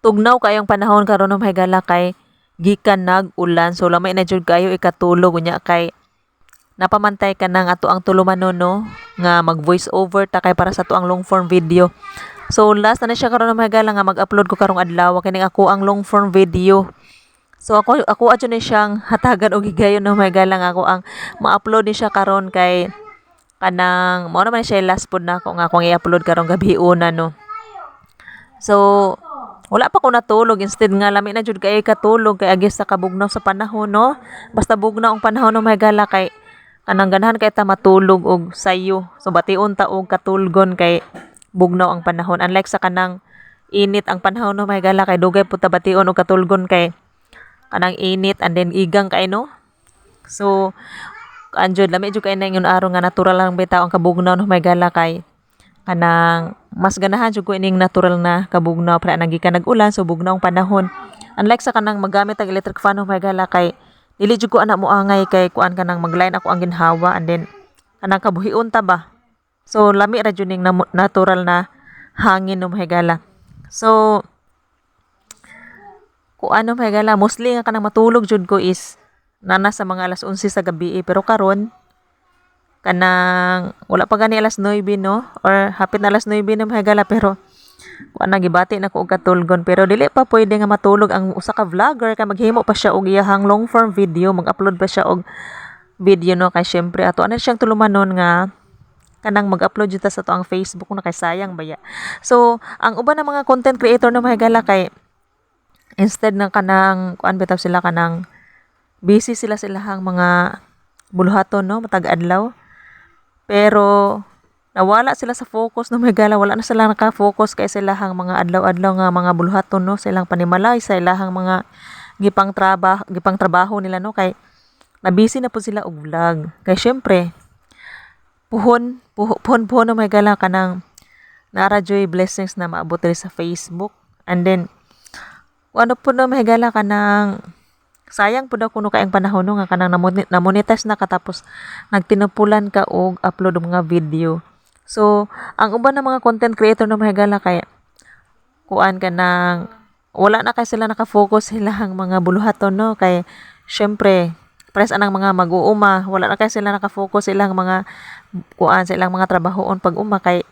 tugnaw kayong panahon karon ng higala kay gikan nag-ulan. So lamay na jud kayo ikatulog. Unya kay napamantay ka nang ato ang tulumanon no nga mag voice over ta kay para sa to ang long form video. So last na, siya karon ng higala nga mag-upload ko karong adlaw. Kini ako ang long form video. So ako ako adyo ni siyang hatagan og higayon no may galang ako ang ma-upload ni siya karon kay kanang mao naman siya last pod na ako nga akong i-upload karong gabi una no. So wala pa ko natulog instead nga lami na jud kay katulog kay agis sa kabugnaw sa panahon no. Basta bugnaw ang panahon no may gala kay kanang ganahan kay ta matulog og sayo. So bation ta og katulgon kay bugnaw ang panahon unlike sa kanang init ang panahon no may gala kay dugay pud ta bation og katulgon kay kanang init and then igang kay no so anjud lami jud kay na ingon araw nga natural lang bitaw ang kabugnaw no may gala kay kanang mas ganahan jud ko ining natural na kabugnaw para nang gikan nag-ulan so bugnaw panahon unlike sa kanang magamit ang electric fan no may gala kay dili jud ko ana mo angay kay kuan kanang magline ako ang ginhawa and then kanang kabuhion ta ba so lami ra jud ning natural na hangin no may gala so kung ano may gala mostly nga kanang matulog jud ko is nana sa mga alas 11 sa gabi eh. pero karon kanang wala pa gani alas 9 no? Or hapit na alas 9 na may gala pero wa na gibati na ko og katulgon. Pero dili pa pwede nga matulog ang usa ka vlogger kay maghimo pa siya og iyahang long form video mag-upload pa siya og video no? Kay syempre ato ana siyang tulumanon nga kanang mag-upload jud ta sa ang Facebook na kay sayang baya so ang uban ng mga content creator na mahigala kay instead na kanang kuan bitaw sila kanang busy sila silahang mga buluhaton no? Matag adlaw pero nawala sila sa focus no may gala. Wala na sila naka-focus kay silahang mga adlaw-adlaw nga mga buluhaton no? Silang panimalay sa ilahang mga gipang trabaho gipang trabaho nila no? Kay na busy na po sila og vlog. Kay syempre puhon puhon puhon, puhon no may gala kanang nara joy blessings na maabot sa Facebook. And then ano po na mahigala ka ng sayang po daw kuno kaayong panahon no, nga kanang namonetize na katapos nagtinupulan ka og upload mga video. So, ang uban ng mga content creator na mahigala kay kuan ka ng wala na kay sila nakafocus sila ang mga buluhaton no kay syempre pres anang mga mag-uuma wala na kay sila nakafocus silang mga kuan sa ilang mga trabahoon pag uma kay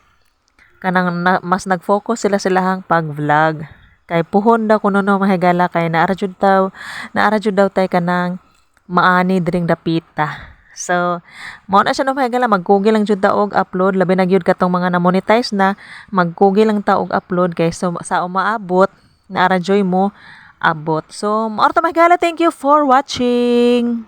kanang na, mas nag-focus sila silahang pag-vlog kay puhon daw kuno no mahigala kay naara jud taw naara jud daw tay kanang maani diring dapita So, mao na siya no mahigala mag-google lang jud ta og upload labi na gyud katong mga na monetize na mag-google lang ta og upload kay so sa umaabot naara joy mo abot. So, mao ta mahigala thank you for watching.